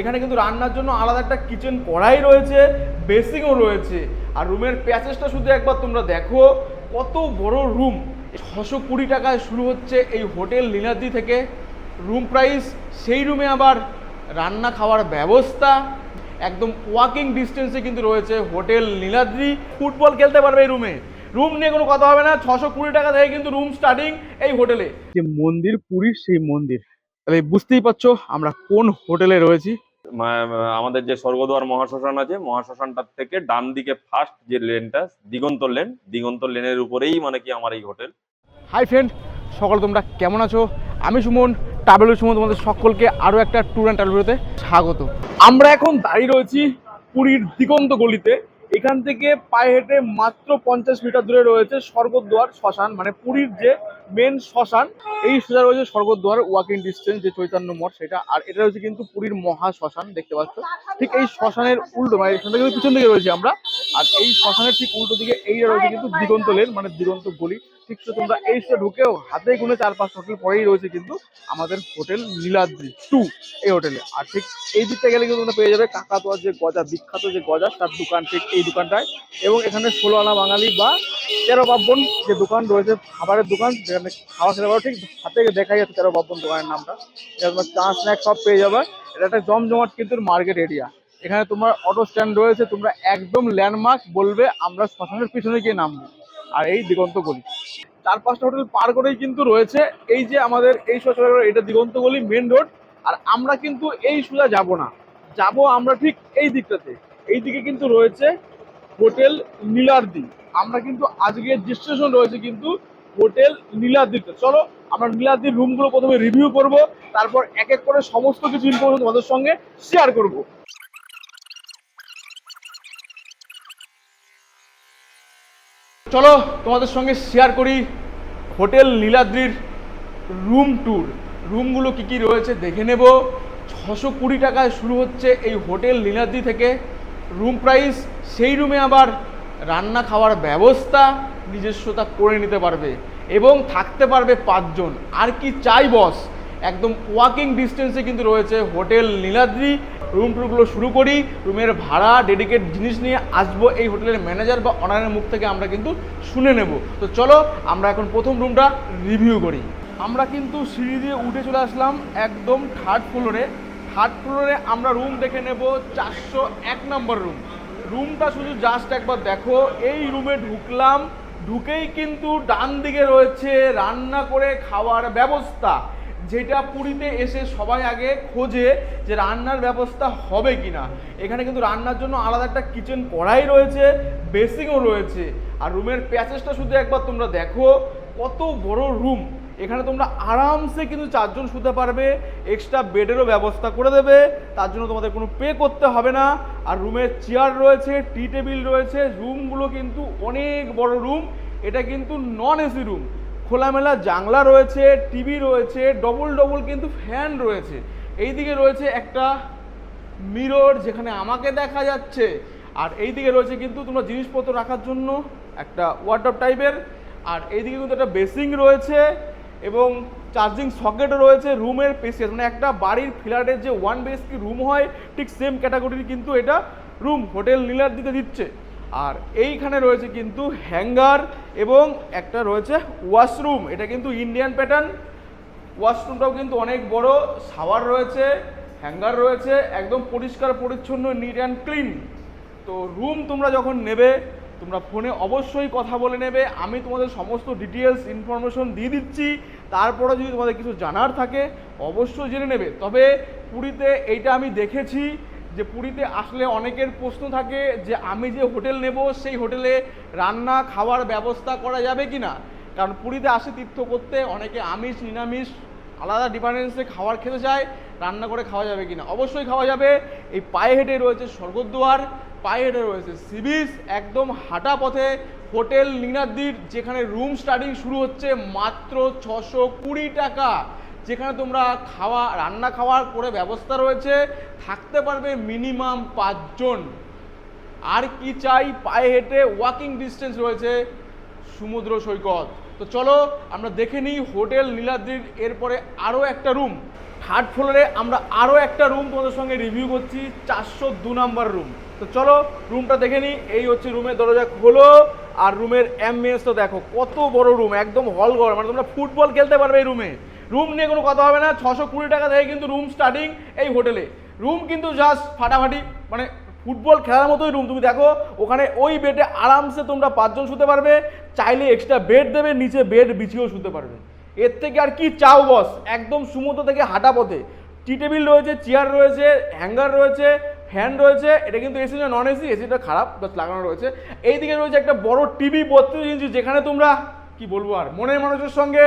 এখানে কিন্তু রান্নার জন্য আলাদা একটা কিচেন কড়াই রয়েছে বেসিংও রয়েছে। আর রুমের প্যাচেসটা শুধু একবার তোমরা দেখো, কত বড় রুম ছশো কুড়ি টাকায় শুরু হচ্ছে এই হোটেল লীলাদ্রি থেকে। রুম প্রাইস সেই রুমে আবার রান্না খাওয়ার ব্যবস্থা। একদম ওয়াকিং ডিস্টেন্সে কিন্তু রয়েছে হোটেল নীলাদ্রি ফুটবল খেলতে পারবে এই রুমে রুম নিয়ে কোনো কথা হবে না, ছশো কুড়ি টাকা থেকে কিন্তু রুম স্টার্টিং এই হোটেলে। যে মন্দির পুরীর সেই মন্দির। তাহলে বুঝতেই পারছ আমরা কোন হোটেলে রয়েছি। আমাদের যে স্বর্গদ্বার মহাশ্মশান আছে, মহাশ্মশানটার থেকে ডান দিকে ফার্স্ট যে লেনটা, দিগন্ত লেন, দিগন্ত লেনের উপরেই মানে কি আমার এই হোটেল। হাই ফ্রেন্ড সকল তোমরা কেমন আছো? আমি সুমন ট্রাভেল সুমন তোমাদের সকলকে আরও একটা ট্যুর অ্যান্ড ট্রাভেলতে স্বাগত। আমরা এখন দাঁড়িয়ে রয়েছি পুরীর দিগন্ত গলিতে। এখান থেকে পায়ে হেঁটে মাত্র পঞ্চাশ মিটার দূরে রয়েছে স্বর্গদ্বার শ্মশান মানে পুরীর যে মেন শ্মশান, এই সোজা রয়েছে স্বর্গদ্বার ওয়াকিং ডিস্টেন্স যে চৈতন্য মঠ সেটা। আর এটা রয়েছে কিন্তু পুরীর মহা শ্মশান, দেখতে পাচ্ছ। ঠিক এই শ্মশানের উল্টো মানে এখান থেকে পিছন দিকে রয়েছে আমরা। আর এই শ্মশানের ঠিক উল্টো দিকে এইটা রয়েছে কিন্তু দিগন্ত লেন মানে দিগন্ত গলি। ঠিক তো তোমরা এই সে ঢুকেও হাতে গুনে চার পাঁচ হোটেল পরেই রয়েছে কিন্তু আমাদের হোটেল নীলাদ্রি টু, এই হোটেলে। আর ঠিক এই দিকটা গেলে কিন্তু তোমরা পেয়ে যাবে কাকাতোয়ার যে গজা, বিখ্যাত যে গজা, তার দোকান ঠিক এই দোকানটায়। এবং এখানে ষোলো আনা বাঙালি বা তেরো বাব্বন যে দোকান রয়েছে, খাবারের দোকান যেখানে খাওয়া খেতে ঠিক হাতে দেখা যাচ্ছে তেরো বাব্বন দোকানের নামটা। এটা তোমার চা স্ন্যাক সব পেয়ে যাবে। এটা একটা জমজমাট কিন্তু মার্কেট এরিয়া এখানে তোমার অটো স্ট্যান্ড রয়েছে, তোমরা একদম ল্যান্ডমার্ক বলবে, আমরা শ্মশানের পিছনে গিয়ে নামবো। আর এই দিগন্ত গলি চার পাঁচটা হোটেল পার করেই কিন্তু রয়েছে। এই যে আমাদের এই শ্মশানের এটা দিগন্ত গলি মেন রোড আর আমরা কিন্তু এই সোজা যাব না। যাব আমরা ঠিক এই দিকটাতে। এই দিকে কিন্তু রয়েছে হোটেল নীলাদ্রি। আমরা কিন্তু আজকে যে স্টেশন রয়েছে কিন্তু হোটেল নীলাদ্রিতে। চলো, আমরা নীলাদ্রির রুমগুলো প্রথমে রিভিউ করব, তারপর এক এক করে সমস্ত কিছু ইনফরমেশন তোমাদের সঙ্গে শেয়ার করব। চলো, তোমাদের সঙ্গে শেয়ার করি হোটেল নীলাদ্রির রুম ট্যুর রুমগুলো কি কি রয়েছে দেখে নেব। ছশো কুড়ি টাকায় শুরু হচ্ছে এই হোটেল নীলাদ্রি থেকে। রুম প্রাইস সেই রুমে আবার রান্না খাওয়ার ব্যবস্থা। নিজস্বতা করে নিতে পারবে এবং থাকতে পারবে পাঁচজন। আর কি চাই, বস? একদম ওয়াকিং ডিস্টেন্সে কিন্তু রয়েছে হোটেল নীলাদ্রি। রুম টুরগুলো শুরু করি। রুমের ভাড়া ডেডিকেট জিনিস নিয়ে আসব। এই হোটেলের ম্যানেজার বা অনারের মুখ থেকে আমরা কিন্তু শুনে নেব। তো চলো, আমরা এখন প্রথম রুমটা রিভিউ করি। আমরা কিন্তু সিঁড়ি দিয়ে উঠে চলে আসলাম একদম থার্ড ফ্লোরে থার্ড ফ্লোরে আমরা রুম দেখে নেব চারশো এক নম্বর রুম রুমটা শুধু জাস্ট একবার দেখো। এই রুমে ঢুকলাম ঢুকেই কিন্তু ডান দিকে রয়েছে রান্না করে খাওয়ার ব্যবস্থা। যেটা পুরীতে এসে সবাই আগে খোঁজে যে রান্নার ব্যবস্থা হবে কি না এখানে কিন্তু রান্নার জন্য আলাদা একটা কিচেন কড়াই রয়েছে বেসিংও রয়েছে। আর রুমের প্যাচেসটা শুধু একবার তোমরা দেখো, কত বড় রুম এখানে তোমরা আরামসে কিন্তু চারজন শুতে পারবে এক্সট্রা বেডেরও ব্যবস্থা করে দেবে, তার জন্য তোমাদের কোনো পে করতে হবে না। আর রুমের চেয়ার রয়েছে টি টেবিল রয়েছে রুমগুলো কিন্তু অনেক বড় রুম এটা কিন্তু নন এসি রুম খোলামেলা জানলা রয়েছে টিভি রয়েছে ডবল ডবল কিন্তু ফ্যান রয়েছে। এইদিকে রয়েছে একটা মিরর যেখানে আমাকে দেখা যাচ্ছে। আর এইদিকে রয়েছে কিন্তু তোমরা জিনিসপত্র রাখার জন্য একটা ওয়ার্ডরোব টাইপের আর এইদিকে কিন্তু একটা বেসিং রয়েছে। এবং চার্জিং সকেটও রয়েছে রুমের পেসিয়াস মানে একটা বাড়ির ফ্ল্যাটের যে ওয়ান বিএসকে রুম হয়, ঠিক সেম ক্যাটাগরির কিন্তু এটা রুম হোটেল নীলার দিতে দিচ্ছে। আর এইখানে রয়েছে কিন্তু হ্যাঙ্গার এবং একটা রয়েছে ওয়াশরুম এটা কিন্তু ইন্ডিয়ান প্যাটার্ন ওয়াশরুমটাও কিন্তু অনেক বড় শাওয়ার রয়েছে হ্যাঙ্গার রয়েছে, একদম পরিষ্কার, পরিচ্ছন্ন নিট অ্যান্ড ক্লিন তো রুম তোমরা যখন নেবে তোমরা ফোনে অবশ্যই কথা বলে নেবে। আমি তোমাদের সমস্ত ডিটেলস ইনফরমেশন দিয়ে দিচ্ছি। তারপরে যদি তোমাদের কিছু জানার থাকে, অবশ্যই জেনে নেবে। তবে পুরীতে এইটা আমি দেখেছি যে পুরীতে আসলে অনেকের প্রশ্ন থাকে যে আমি যে হোটেল নেব, সেই হোটেলে রান্না, খাওয়ার ব্যবস্থা করা যাবে কি না কারণ পুরীতে আসে তীর্থ করতে অনেকে আমিষ, নিরামিষ আলাদা ডিফারেন্সে খাবার খেতে চায়, রান্না করে খাওয়া যাবে কিনা? অবশ্যই খাওয়া যাবে। এই পায়ে হেঁটে রয়েছে স্বর্গদ্বার, পায়ে হেঁটে রয়েছে সি বিচ একদম হাঁটা পথে হোটেল নীনাদ্রির যেখানে রুম স্টার্টিং শুরু হচ্ছে মাত্র ছশো কুড়ি টাকা। যেখানে তোমরা খাওয়া, রান্না খাওয়ার করে ব্যবস্থা রয়েছে, থাকতে পারবে মিনিমাম পাঁচজন। আর কি চাই? পায়ে হেঁটে ওয়াকিং ডিস্টেন্স রয়েছে সমুদ্র সৈকত। তো চলো, আমরা দেখে নিই হোটেল নীলাদ্রির এরপরে আরও একটা রুম থার্ড ফ্লোরে আমরা আরও একটা রুম তোমাদের সঙ্গে রিভিউ করছি, চারশো দু নাম্বার রুম তো চলো রুমটা দেখে নিই। এই হচ্ছে রুমের দরজা খোলো, আর রুমের অ্যাম্বিয়েন্স তো দেখো, কত বড় রুম একদম হল ঘর। মানে তোমরা ফুটবল খেলতে পারবে এই রুমে রুম নিয়ে কোনো কথা হবে না, ছশো কুড়ি টাকা থেকে কিন্তু রুম স্টার্টিং এই হোটেলে। রুম কিন্তু জাস্ট ফাটাফাটি মানে ফুটবল খেলার মতোই রুম তুমি দেখো, ওখানে ওই বেডে আরামসে তোমরা পাঁচজন শুতে পারবে, চাইলে এক্সট্রা বেড দেবে, নিচে বেড বিছিয়েও শুতে পারবে। এর থেকে আর কি চাও বস একদম সুমতো থেকে হাঁটা পথে। টি টেবিল রয়েছে চেয়ার রয়েছে হ্যাঙ্গার রয়েছে ফ্যান রয়েছে, এটা কিন্তু এসি না নন এসি এসিটা খারাপ লাগানো রয়েছে। এইদিকে রয়েছে একটা বড় টিভি বত্রিশ ইঞ্চি যেখানে তোমরা, কি বলব আর, মনের মানুষের সঙ্গে,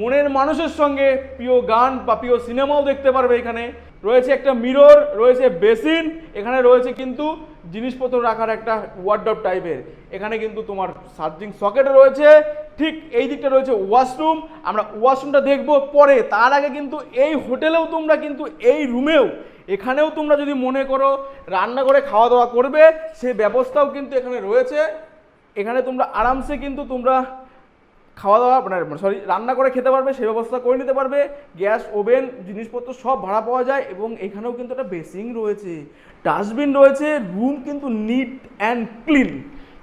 মনের মানুষের সঙ্গে প্রিয় গান বা প্রিয় সিনেমাও দেখতে পারবে এখানে। রয়েছে একটা মিরর রয়েছে বেসিন এখানে রয়েছে কিন্তু জিনিসপত্র রাখার একটা ওয়ার্ডব টাইপের এখানে কিন্তু তোমার চার্জিং সকেট রয়েছে, ঠিক এই দিকটা রয়েছে ওয়াশরুম আমরা ওয়াশরুমটা দেখব পরে, তার আগে কিন্তু এই হোটেলেও তোমরা কিন্তু এই রুমেও, এখানেও তোমরা যদি মনে করো রান্না করে খাওয়া দাওয়া করবে, সে ব্যবস্থাও কিন্তু এখানে রয়েছে। এখানে তোমরা আরামসে কিন্তু তোমরা খাওয়া দাওয়া মানে সরি, রান্না করে খেতে পারবে সে ব্যবস্থা করে নিতে পারবে, গ্যাস, ওভেন, জিনিসপত্র সব ভাড়া পাওয়া যায় এবং এখানেও কিন্তু একটা বেসিং রয়েছে। ডাস্টবিন রয়েছে, রুম কিন্তু নিট অ্যান্ড ক্লিন।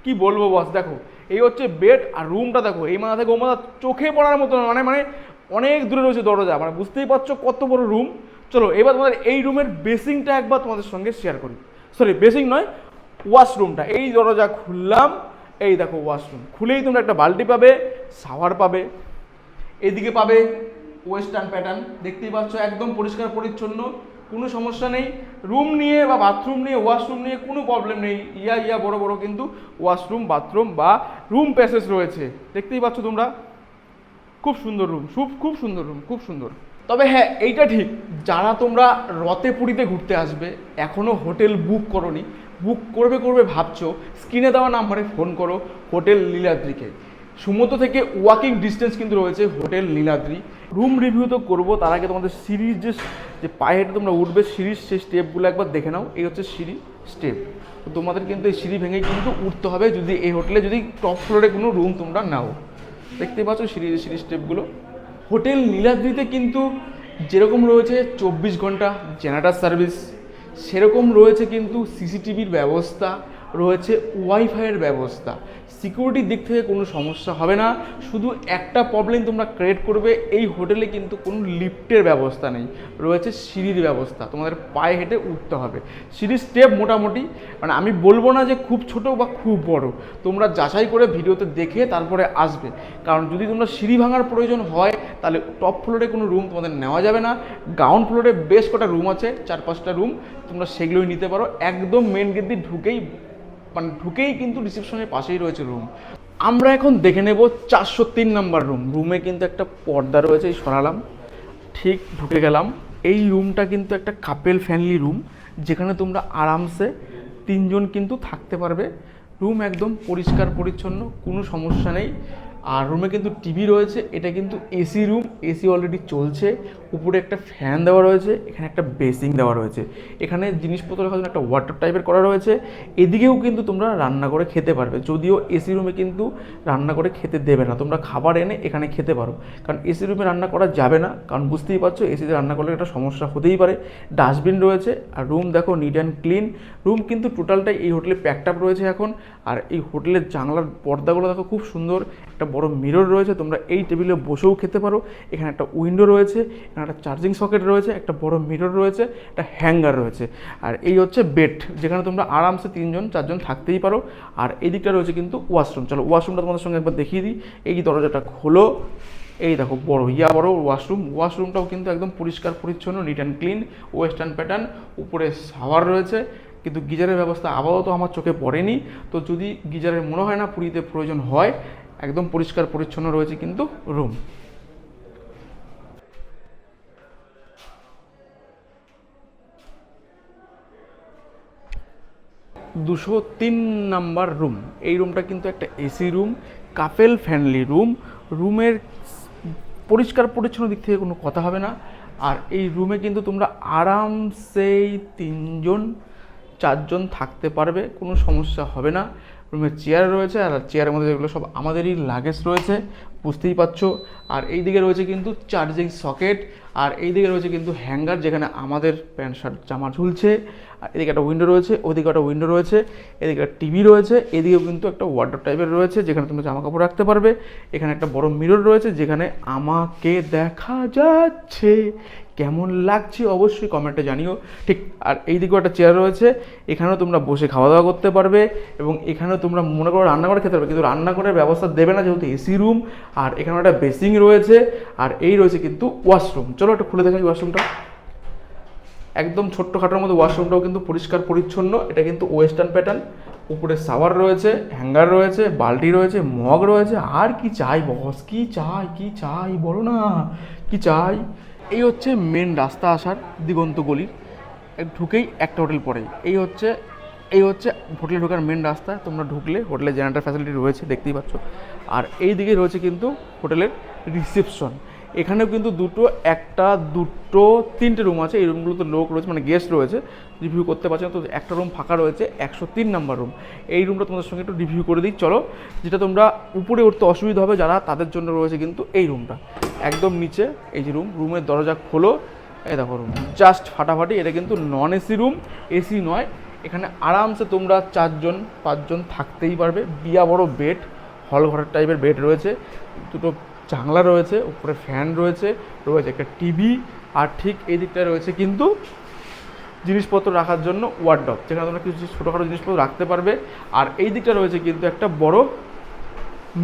কি বলব বস, দেখো, এই হচ্ছে বেড আর রুমটা দেখো, এই মাথা থেকে ও মাথা চোখে পড়ার মতো মানে মানে অনেক দূরে রয়েছে দরজা মানে বুঝতেই পারছ কত বড় রুম। চলো, এবার তোমাদের এই রুমের বেসিংটা একবার তোমাদের সঙ্গে শেয়ার করি। সরি, বেসিং নয় ওয়াশরুমটা এই দরজা খুললাম এই দেখো ওয়াশরুম খুলেই তোমরা একটা বালতি পাবে শাওয়ার পাবে। এদিকে পাবে ওয়েস্টার্ন প্যাটার্ন দেখতেই পাচ্ছ, একদম পরিষ্কার, পরিচ্ছন্ন, কোনো সমস্যা নেই। রুম নিয়ে বা বাথরুম নিয়ে ওয়াশরুম নিয়ে কোনো প্রবলেম নেই। ইয়া ইয়া, বড় বড় কিন্তু ওয়াশরুম বাথরুম বা রুম প্যাসেজ রয়েছে। দেখতেই পাচ্ছ তোমরা, খুব সুন্দর রুম খুব খুব সুন্দর রুম খুব সুন্দর। তবে হ্যাঁ এইটা ঠিক, যারা তোমরা রতে পুরীতে ঘুরতে আসবে এখনও হোটেল বুক করনি বুক করবে করবে ভাবছ, স্ক্রিনে দেওয়া নাম্বারে ফোন করো, হোটেল লীলাদ্রিকে। সমুদ্র থেকে ওয়াকিং ডিস্টেন্স কিন্তু রয়েছে হোটেল নীলাদ্রি রুম রিভিউ তো করব, তার আগে তোমাদের সিরিজ যে যে পায়ে হেঁটে তোমরা উঠবে সিঁড়ির সেই স্টেপগুলো একবার দেখে নাও, এই হচ্ছে সিঁড়ি স্টেপ তো তোমাদের কিন্তু এই সিঁড়ি ভেঙে কিন্তু উঠতে হবে, যদি এই হোটেলে যদি টপ ফ্লোরে কোনো রুম তোমরা নাও। দেখতে পাচ্ছ সিঁড়ি সিঁড়ি স্টেপগুলো হোটেল নীলাদ্রিতে কিন্তু যেরকম রয়েছে চব্বিশ ঘণ্টা জেনারেটার সার্ভিস সেরকম রয়েছে কিন্তু সিসিটিভির ব্যবস্থা। রয়েছে ওয়াইফাইয়ের ব্যবস্থা। সিকিউরিটির দিক থেকে কোনো সমস্যা হবে না। শুধু একটা প্রবলেম তোমরা ক্রিয়েট করবে, এই হোটেলে কিন্তু কোনো লিফটের ব্যবস্থা নেই। রয়েছে সিঁড়ির ব্যবস্থা, তোমাদের পায়ে হেঁটে উঠতে হবে। সিঁড়ির স্টেপ মোটামুটি মানে আমি বলব না যে খুব ছোট বা খুব বড়। তোমরা যাচাই করে ভিডিওতে দেখে তারপরে আসবে। কারণ যদি তোমরা সিঁড়ি ভাঙার প্রয়োজন হয়, তাহলে টপ ফ্লোরে কোনো রুম তোমাদের নেওয়া যাবে না। গ্রাউন্ড ফ্লোরে বেশ কটা রুম আছে, চার পাঁচটা রুম তোমরা সেগুলোই নিতে পারো। একদম মেন গেট দিয়ে ঢুকেই মানে ঢুকেই কিন্তু রিসেপশনের পাশেই রয়েছে রুম আমরা এখন দেখে নেব চারশো তিন নাম্বার রুম রুমে কিন্তু একটা পর্দা রয়েছে, এই সরালাম। ঠিক ঢুকে গেলাম। এই রুমটা কিন্তু একটা কাপেল ফ্যামিলি রুম যেখানে তোমরা আরামসে তিনজন কিন্তু থাকতে পারবে। রুম একদম পরিষ্কার, পরিচ্ছন্ন, কোনো সমস্যা নেই। আর রুমে কিন্তু টিভি রয়েছে, এটা কিন্তু এসি রুম এসি অলরেডি চলছে। উপরে একটা ফ্যান দেওয়া রয়েছে, এখানে একটা বেসিং দেওয়া রয়েছে। এখানে জিনিসপত্র রাখার জন্য একটা ওয়াটার টাইপের করা রয়েছে। এদিকেও কিন্তু তোমরা রান্না করে খেতে পারবে। যদিও এসি রুমে কিন্তু রান্না করে খেতে দেবে না। তোমরা খাবার এনে এখানে খেতে পারো। কারণ এসি রুমে রান্না করা যাবে না। কারণ বুঝতেই পারছ এসিতে রান্না করলে একটা সমস্যা হতেই পারে। ডাস্টবিন রয়েছে, আর রুম দেখো নিট অ্যান্ড ক্লিন রুম কিন্তু টোটালটাই এই হোটেলে প্যাকড আপ রয়েছে এখন। আর এই হোটেলের জানলার পর্দাগুলো দেখো খুব সুন্দর। একটা বড় মিরর রয়েছে, তোমরা এই টেবিলে বসেও খেতে পারো। এখানে একটা উইন্ডো রয়েছে। এখানে একটা চার্জিং সকেট রয়েছে, একটা বড় মিরর রয়েছে, একটা হ্যাঙ্গার রয়েছে। আর এই হচ্ছে বেড যেখানে তোমরা আরামসে তিনজন, চারজন থাকতেই পারো। আর এই দিকটা রয়েছে কিন্তু ওয়াশরুম চলো ওয়াশরুমটা তোমাদের সঙ্গে একবার দেখিয়ে দিই। এই দরজাটা খোলো, এই দেখো বড়, ইয়া বড় ওয়াশরুম ওয়াশরুমটাও কিন্তু একদম পরিষ্কার, পরিচ্ছন্ন neat and clean western pattern উপরে শাওয়ার রয়েছে। কিন্তু গিজারের ব্যবস্থা আপাতত আমার চোখে পড়েনি। তো যদি গিজারের মনে হয় না, পুরীতে প্রয়োজন হয়, একদম পরিষ্কার, পরিচ্ছন্ন রয়েছে কিন্তু রুম দুশো তিন নাম্বার রুম। এই রুমটা কিন্তু একটা AC room, couple family room. রুমের পরিষ্কার পরিচ্ছন্ন দিক থেকে কোনো কথা হবে না। আর এই রুমে কিন্তু তোমরা আরামসেই তিনজন, চারজন থাকতে পারবে, কোনো সমস্যা হবে না। রুমে চেয়ার রয়েছে, আর চেয়ারের মধ্যে যেগুলো সব আমাদেরই লাগেজ রয়েছে, বুঝতেই পারছ। আর এই দিকে রয়েছে কিন্তু চার্জিং সকেট, আর এই দিকে রয়েছে কিন্তু হ্যাঙ্গার, যেখানে আমাদের প্যান্ট, শার্ট, জামা ঝুলছে। আর এদিকে একটা উইন্ডো রয়েছে, ওদিকে একটা উইন্ডো রয়েছে, এদিকে একটা টিভি রয়েছে, এদিকেও কিন্তু একটা ওয়ার্ডর টাইপের রয়েছে, যেখানে তুমি জামা কাপড় রাখতে পারবে। এখানে একটা বড় মিরর রয়েছে, যেখানে আমাকে দেখা যাচ্ছে। কেমন লাগছে অবশ্যই কমেন্টে জানিও। ঠিক, আর এই দিকেও একটা চেয়ার রয়েছে, এখানেও তোমরা বসে খাওয়া দাওয়া করতে পারবে এবং এখানেও তোমরা মনে করো রান্না করে খেতে পারবে, কিন্তু রান্না রান্নাঘরের ব্যবস্থা দেবে না, যেহেতু এসি রুম আর এখানে একটা বেসিং রয়েছে, আর এই রয়েছে কিন্তু ওয়াশরুম চলো একটা খুলে দেখাই ওয়াশরুমটা একদম ছোট্টখাটোর মধ্যে ওয়াশরুমটাও কিন্তু পরিষ্কার, পরিচ্ছন্ন। এটা কিন্তু ওয়েস্টার্ন প্যাটার্ন উপরে সাওয়ার রয়েছে হ্যাঙ্গার রয়েছে, বালতি রয়েছে, মগ রয়েছে। আর কি চাই বস কি চাই কি চাই? বলো না। কি চাই? এই হচ্ছে মেন রাস্তা আসার দিগন্ত এক ঢুকেই একটা হোটেল পড়েই এই হচ্ছে এই হচ্ছে হোটেলে ঢোকার মেন রাস্তা। তোমরা ঢুকলে হোটেলে জেনারেটার ফ্যাসিলিটি রয়েছে, দেখতেই পাচ্ছ। আর এই দিকে রয়েছে কিন্তু হোটেলের রিসেপশন এখানেও কিন্তু দুটো, একটা, দুটো, তিনটে রুম আছে। এই রুমগুলোতে লোক রয়েছে মানে গেস্ট রয়েছে রিভিউ করতে পারছে না। তো একটা রুম ফাঁকা রয়েছে, একশো তিন নাম্বার রুম এই রুমটা তোমাদের সঙ্গে একটু রিভিউ করে দিই, চলো। যেটা তোমরা উপরে উঠতে অসুবিধা হবে যারা, তাদের জন্য রয়েছে কিন্তু এই রুমটা একদম নিচে, এই যে রুম রুমের দরজা খোলো। এই দেখো রুম জাস্ট ফাটাফাটি, এটা কিন্তু নন এসি রুম এসি নয়। এখানে আরামসে তোমরা চারজন, পাঁচজন থাকতেই পারবে। বিয়া বড় বেড হল ঘরের টাইপের বেড রয়েছে। দুটো জানলা রয়েছে, উপরে ফ্যান রয়েছে রয়েছে একটা টিভি আর ঠিক এই দিকটায় রয়েছে কিন্তু জিনিসপত্র রাখার জন্য ওয়ার্ডব যেখানে তোমরা কিছু ছোটোখাটো জিনিসপত্র রাখতে পারবে। আর এই দিকটা রয়েছে কিন্তু একটা বড়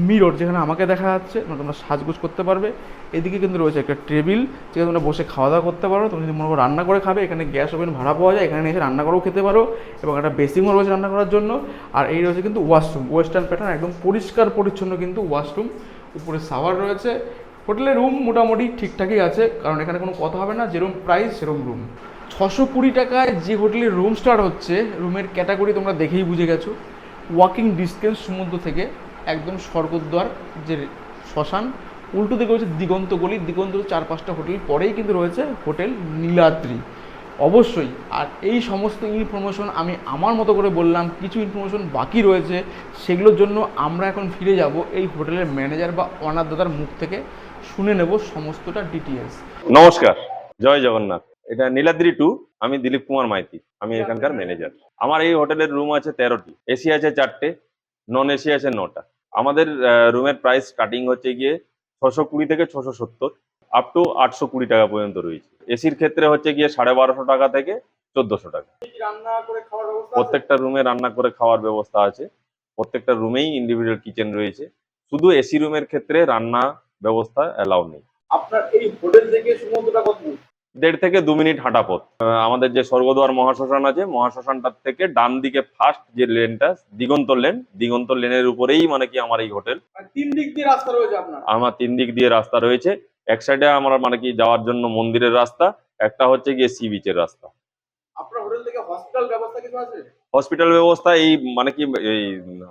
মিরর যেখানে আমাকে দেখা যাচ্ছে মানে তোমরা সাজগোজ করতে পারবে। এদিকে কিন্তু রয়েছে একটা টেবিল যেখানে তোমরা বসে খাওয়া দাওয়া করতে পারো। তুমি যদি মনে করো রান্না করে খাবে, এখানে গ্যাস ওভেন ভাড়া পাওয়া যায়, এখানে এসে রান্না করেও খেতে পারো এবং একটা বেসিংও রয়েছে রান্না করার জন্য। আর এই রয়েছে কিন্তু ওয়াশরুম ওয়েস্টার্ন প্যাটার্ন একদম পরিষ্কার পরিচ্ছন্ন কিন্তু ওয়াশরুম উপরে সাওয়ার রয়েছে। হোটেলের রুম মোটামুটি ঠিকঠাকই আছে, কারণ এখানে কোনো কথা হবে না যেরকম প্রাইস সেরকম রুম। ছশো কুড়ি টাকায় যে হোটেলের রুম স্টার্ট হচ্ছে, রুমের ক্যাটাগরি তোমরা দেখেই বুঝে গেছো। ওয়াকিং ডিস্টেন্স সমুদ্র থেকে একদম স্বর্গদ্বার, যে শ্মশান, উল্টো দিকে রয়েছে দিগন্ত গলি। দিগন্ত চার পাঁচটা হোটেল পরেই কিন্তু রয়েছে হোটেল নীলাদ্রি। অবশ্যই। আর এই সমস্ত ইনফরমেশন আমি আমার মতো করে বললাম কিছু ইনফরমেশন বাকি রয়েছে সেগুলোর জন্য আমরা এখন ফিরে যাব এই হোটেলের ম্যানেজার বা অনার দাদার মুখ থেকে। শুনে নেব সমস্তটা ডিটেলস নমস্কার জয় জগন্নাথ। এটা নীলাদ্রি টু আমি দিলীপ কুমার মাইতি আমি এখানকার ম্যানেজার আমার এই হোটেলের রুম আছে তেরোটি। এসি আছে চারটে নন এসি আছে নটা। আমাদের রুমের প্রাইস স্টার্টিং হচ্ছে গিয়ে ছশো কুড়ি থেকে ছশো সত্তর। আপ টু আটশো কুড়ি টাকা পর্যন্ত রয়েছে। এসির ক্ষেত্রে হচ্ছে গিয়ে সাড়ে বারোশো টাকা থেকে চোদ্দশো টাকা। প্রত্যেকটা রুমে রান্না করে খাওয়ার ব্যবস্থা আছে। প্রত্যেকটা রুমেই ইন্ডিভিজুয়াল কিচেন রয়েছে। শুধু এসি রুমের ক্ষেত্রে রান্না ব্যবস্থা অ্যালাউ নেই। আপনার এই হোটেল থেকে সমুদ্রটা কত দেড় থেকে দু মিনিট হাঁটা পথ। আমাদের যে স্বর্গদ্বার মহাশ্মশান আছে মহাশ্মশানটার থেকে ডান দিকে ফার্স্ট যে লেনটা দিগন্ত লেন দিগন্ত লেনের উপরেই মানে কি আমার এই হোটেল। মানে তিন দিক দিয়ে রাস্তা রয়েছে আপনার? আমার তিন দিক দিয়ে রাস্তা রয়েছে। এক সাইডে আমার মানে কি যাওয়ার জন্য মন্দিরের রাস্তা একটা হচ্ছে গিয়ে সি বিচের রাস্তা। আপনার হসপিটাল ব্যবস্থা এই মানে কি এই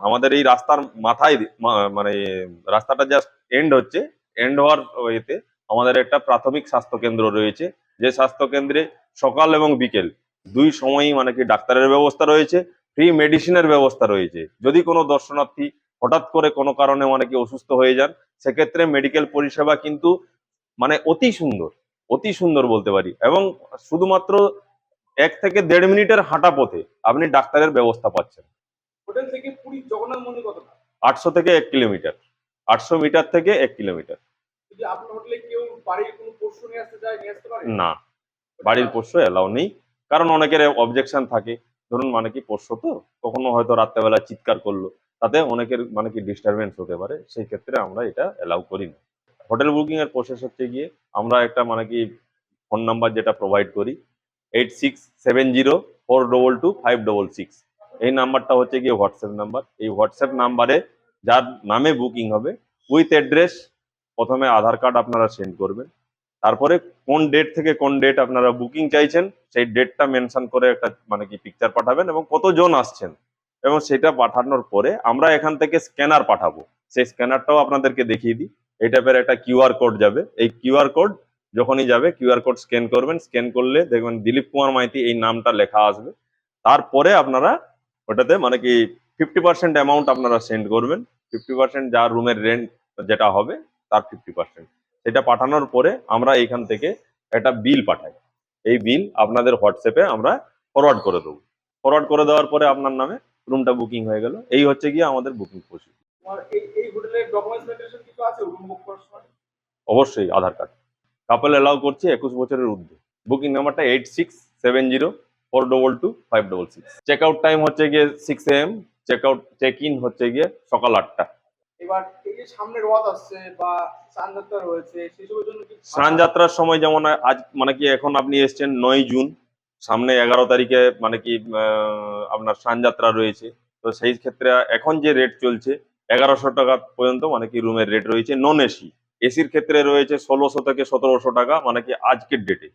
আমাদের এই রাস্তার মাথায় মানে রাস্তাটা জাস্ট এন্ড হচ্ছে। এন্ড হওয়ার ইয়েতে আমাদের একটা প্রাথমিক স্বাস্থ্য কেন্দ্র রয়েছে। যে স্বাস্থ্য কেন্দ্রে সকাল এবং বিকেল দুই সময়ই মানে কি ডাক্তারের ব্যবস্থা রয়েছে ফ্রি মেডিসিনের ব্যবস্থা রয়েছে। যদি কোনো দর্শনার্থী হঠাৎ করে কোনো কারণে মানে কি অসুস্থ হয়ে যান সেক্ষেত্রে মেডিকেল পরিষেবা কিন্তু মানে অতি সুন্দর অতি সুন্দর বলতে পারি। এবং শুধুমাত্র এক থেকে দেড় মিনিটের হাঁটা পথে আপনি ডাক্তারের ব্যবস্থা পাচ্ছেন। হোটেল থেকে পুরী জগন্নাথ মন্দির কতটা? আটশো থেকে এক কিলোমিটার। আটশো মিটার থেকে এক কিলোমিটার। না বাড়ির পোষ্য এলাও নেই। কারণ অনেকের অবজেকশন থাকে। ধরুন মানে কি পোষ্য তো কখনো হয়তো রাত্রেবেলা চিৎকার করল। তাতে অনেকের মানে কি ডিস্টারবেন্স হতে পারে। সেই ক্ষেত্রে আমরা এটা এলাউ করি না। হোটেল বুকিং এর প্রসেস হচ্ছে গিয়ে আমরা একটা মানে কি ফোন নাম্বার যেটা প্রোভাইড করি eight six seven zero four double two five double six এই নাম্বারটা হচ্ছে গিয়ে হোয়াটসঅ্যাপ নাম্বার এই হোয়াটসঅ্যাপ নাম্বারে যার নামে বুকিং হবে উইথ অ্যাড্রেস প্রথমে আধার কার্ড আপনারা সেন্ড করবেন। তারপরে কোন ডেট থেকে কোন ডেট আপনারা বুকিং চাইছেন, সেই ডেটটা মেনশন করে একটা মানে কি পিকচার পাঠাবেন এবং কতজন আসছেন। এবং সেটা পাঠানোর পরে আমরা এখান থেকে স্ক্যানার পাঠাবো। সেই স্ক্যানারটাও আপনাদেরকে দেখিয়ে দিই। এই টাইপের একটা কিউআর কোড যাবে। এই কিউআর কোড যখনই যাবে কিউআর কোড স্ক্যান করবেন। স্ক্যান করলে দেখবেন দিলীপ কুমার মাইতি এই নামটা লেখা আসবে। তারপরে আপনারা ওটাতে মানে কি ফিফটি পার্সেন্ট অ্যামাউন্ট আপনারা সেন্ড করবেন। ফিফটি পার্সেন্ট যার রুমের রেন্ট যেটা হবে, তার ফিফটি পার্সেন্ট সেটা পাঠানোর পরে আমরা এখান থেকে একটা বিল পাঠাই। এই বিল আপনাদের হোয়াটসঅ্যাপে আমরা ফরওয়ার্ড করে দেবো। ফরওয়ার্ড করে দেওয়ার পরে আপনার নামে রুমটা বুকিং হয়ে গেল। এই হচ্ছে গিয়ে আমাদের বুকিং প্রসিডিউর অবশ্যই আধার কার্ড। কাপল অ্যালাউ করছে একুশ বছরের ঊর্ধ্বে। বুকিং নাম্বারটা eight six seven zero four double two five double six check out time হচ্ছে গিয়ে six AM check out check in হচ্ছে গিয়ে সকাল আটটা। এবার এই যে সামনে রথ আসছে বা চানযাত্রা রয়েছে সেসবের জন্য কি স্নান যাত্রার সময় যেমন আজ মানে কি এখন আপনি এসছেন নয় জুন সামনে এগারো তারিখে মানে কি আপনার স্নান যাত্রা রয়েছে। তো সেই ক্ষেত্রে এখন যে রেট চলছে এগারোশো টাকা পর্যন্ত মানে কি রুমের রেট রয়েছে নন এসি এসির ক্ষেত্রে রয়েছে ষোলোশো থেকে সতেরোশো টাকা মানে কি আজকের ডেটে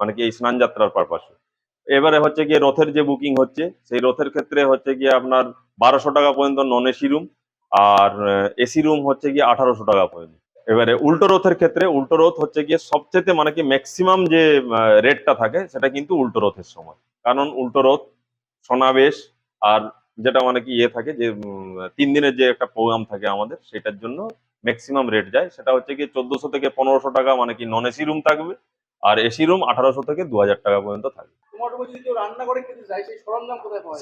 মানে কি এই স্নান যাত্রার পারপাসে এবারে হচ্ছে গিয়ে রথের যে বুকিং হচ্ছে, সেই রথের ক্ষেত্রে হচ্ছে গিয়ে আপনার বারোশো টাকা পর্যন্ত নন এসি রুম আর এসি রুম হচ্ছে গিয়ে আঠারোশো টাকা পর্যন্ত। এবারে উল্টো রথের ক্ষেত্রে, উল্টো রথ হচ্ছে গিয়ে সবচেয়ে মানে কি ম্যাক্সিমাম যে রেটটা থাকে, সেটা কিন্তু উল্টো রথের সময়। কারণ উল্টো রথ সমাবেশ আর যেটা মানে কি ইয়ে থাকে যে তিন দিনের যে একটা প্রোগ্রাম থাকে আমাদের সেটার জন্য ম্যাক্সিমাম রেট যায়। সেটা হচ্ছে কি চোদ্দশো থেকে পনেরোশো টাকা মানে কি নন এসি রুম থাকবে আর এসি রুম আঠারোশো থেকে দু হাজার টাকা পর্যন্ত থাকবে।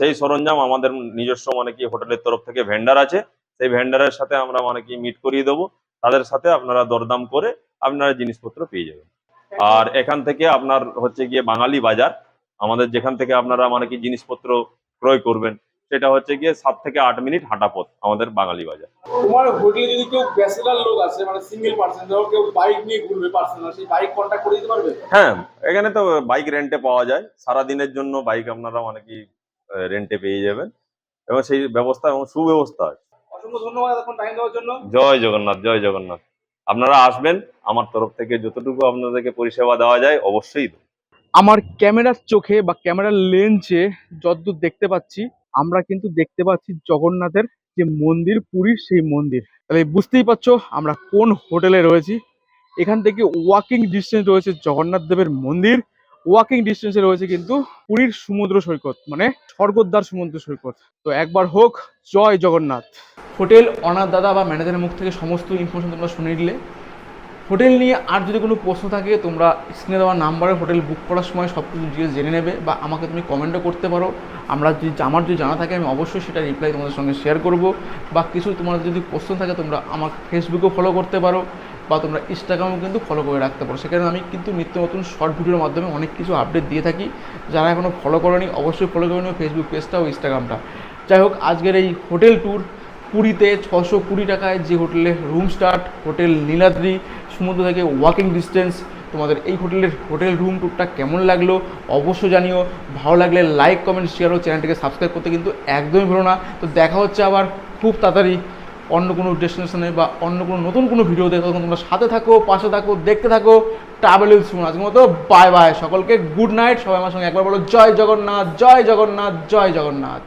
সেই সরঞ্জাম আমাদের নিজস্ব মানে কি হোটেলের তরফ থেকে ভেন্ডার আছে। সেই ভেন্ডারের সাথে আমরা মানে কি মিট করিয়ে দেবো। তাদের সাথে আপনারা দরদাম করে আপনারা জিনিসপত্র পেয়ে যাবেন। আর এখান থেকে আপনার হচ্ছে গিয়ে বাঙালি বাজার। আমাদের যেখান থেকে আপনারা মানে কি জিনিসপত্র ক্রয় করবেন সেটা হচ্ছে গিয়ে সাত থেকে আট মিনিট হাঁটা পথ আমাদের বাঙালি বাজার। তোমার হোটেলে যদি কেউ ব্যাচেলার লোক আছে মানে সিঙ্গেল পার্সন ধরো কেউ বাইক নিয়ে ঘুরবে পার্সোনাল সেই বাইক কন্ট্যাক্ট করে দিতে পারবে? হ্যাঁ এখানে তো বাইক রেন্টে পাওয়া যায়। সারা দিনের জন্য বাইক আপনারা কি রেন্টে পেয়ে যাবেন। এবং সেই ব্যবস্থা এবং সুব্যবস্থা আছে। অসংখ্য ধন্যবাদ এখন টাইম দেওয়ার জন্য। জয় জগন্নাথ জয় জগন্নাথ। আপনারা আসবেন আমার তরফ থেকে যতটুকু আপনাদেরকে পরিষেবা দেওয়া যায় অবশ্যই আমার ক্যামেরার চোখে বা ক্যামেরার লেন্সে যতদূর দেখতে পাচ্ছি আমরা কিন্তু দেখতে পাচ্ছি জগন্নাথের যে মন্দির, পুরীর সেই মন্দির। তাহলে বুঝতেই পারছ, আমরা কোন হোটেলে রয়েছি? এখান থেকে ওয়াকিং ডিস্টেন্স রয়েছে জগন্নাথ দেবের মন্দির। ওয়াকিং ডিস্টেন্সে রয়েছে কিন্তু পুরীর সমুদ্র সৈকত মানে স্বর্গদ্বার সমুদ্র সৈকত। তো একবার হোক, জয় জগন্নাথ। হোটেল অনাথ দাদা বা ম্যানেজারের মুখ থেকে সমস্ত ইনফরমেশন তোমরা শুনে নিলে হোটেল নিয়ে আর যদি কোনো প্রশ্ন থাকে, তোমরা স্ক্রিনে দেওয়া নাম্বারে হোটেল বুক করার সময় সব কিছু ডিটেলস জেনে নেবে বা আমাকে তুমি কমেন্টও করতে পারো। আমরা যদি আমার যদি জানা থাকে, আমি অবশ্যই সেটা রিপ্লাই তোমাদের সঙ্গে শেয়ার করব। বা কিছু তোমাদের যদি প্রশ্ন থাকে, তোমরা আমার ফেসবুকেও ফলো করতে পারো বা তোমরা ইনস্টাগ্রামেও কিন্তু ফলো করে রাখতে পারো। সেখানে আমি কিন্তু নিত্য নতুন শর্ট ভিডিওর মাধ্যমে অনেক কিছু আপডেট দিয়ে থাকি। যারা এখনও ফলো করেনি, অবশ্যই ফলো করে নিও ফেসবুক পেজটা ও ইনস্টাগ্রামটা যাই হোক, আজকের এই হোটেল ট্যুর পুরীতে ছশো কুড়ি টাকায় যে হোটেলে রুম স্টার্ট হোটেল নীলাদ্রি, সমুদ্র থেকে ওয়াকিং ডিস্টেন্স তোমাদের এই হোটেলের হোটেল রুম ট্যুরটা কেমন লাগল অবশ্যই জানিও। ভালো লাগলে লাইক কমেন্ট শেয়ার ও চ্যানেলটিকে সাবস্ক্রাইব করতে কিন্তু একদমই ভুলো না। তো দেখা হচ্ছে আবার খুব তাড়াতাড়ি অন্য কোনো ডেস্টিনেশনে বা অন্য কোনো নতুন কোনো ভিডিও দেখো তখন তোমরা সাথে থাকো, পাশে থাকো, দেখতে থাকো। ট্রাভেল উইথ সুমন আজকের মতো। বাই বাই সকলকে গুড নাইট সবাই আমার সঙ্গে একবার বলো, জয় জগন্নাথ জয় জগন্নাথ জয় জগন্নাথ।